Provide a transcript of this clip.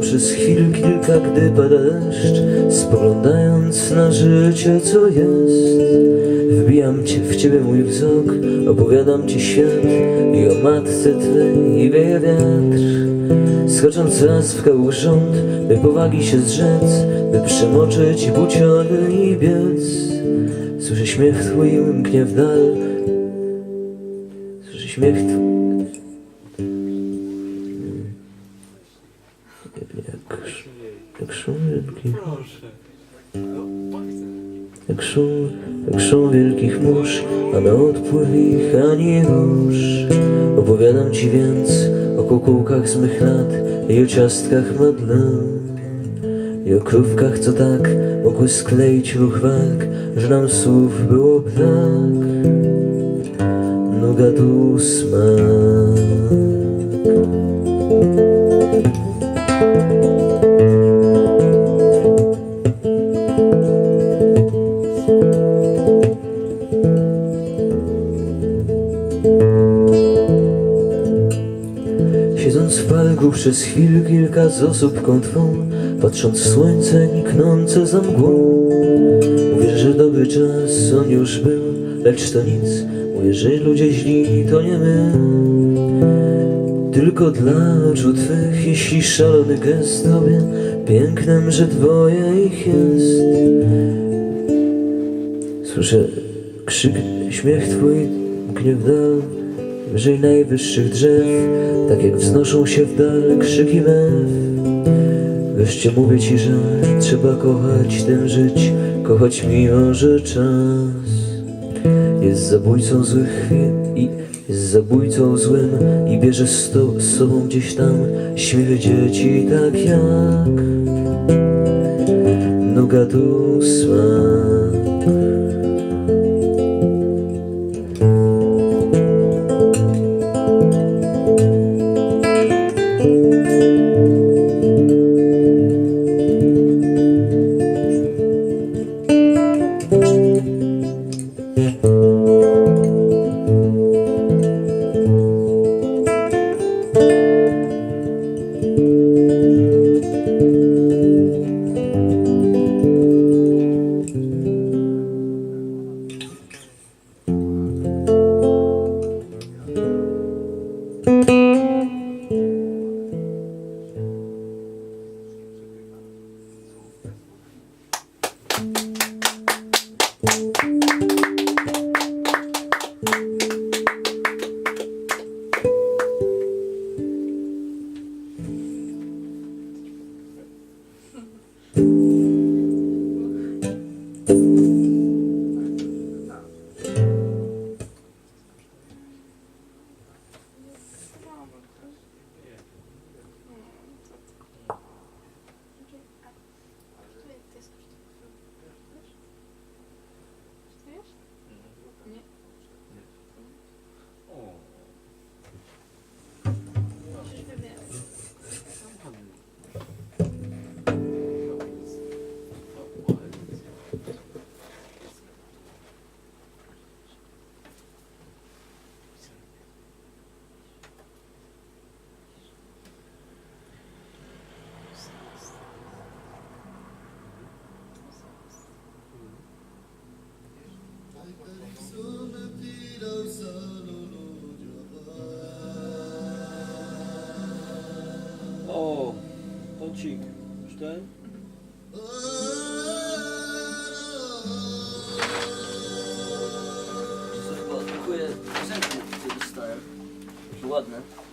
przez chwil kilka, gdy pada deszcz. Spoglądając na życie, co jest Wbijam cię w ciebie mój wzrok. Opowiadam ci świat i o matce twej i wieje wiatr. Skocząc raz w kałużąt, by powagi się zrzec By przemoczyć buciony i biec. Słyszę śmiech twój mknie w dal. Słyszę śmiech twój jak szum wielkich jak szum, jak szum wielkich mórz A na odpływ ich ani rusz Opowiadam ci więc o kukułkach z mych lat I o ciastkach Madeleine I o krówkach, co tak mogły skleić ruch walk Że nam słów było brak. Nuga tu smak Siedząc w parku przez chwil kilka z osób twą Patrząc w słońce niknące za mgłą. Mówię, że dobry czas on już był Lecz to nic, mówię, że ludzie źli to nie my. Tylko dla oczu twych, jeśli szalony gest robię Pięknem, że dwoje ich jest Słyszę krzyk, śmiech twój mknie w dal Wyżej najwyższych drzew Tak jak wznoszą się w dal krzyki mew. Wreszcie mówię ci, że trzeba kochać ten żyć Kochać mimo, że czas Jest zabójcą złych chwil i jest zabójcą złym I bierze z, to, z sobą gdzieś tam Śmiechy dzieci tak jak Noga tu smak O, kącik. Już ten? Dziękuję. Dziękuję. Dziękuję. Dostałem. Ładne.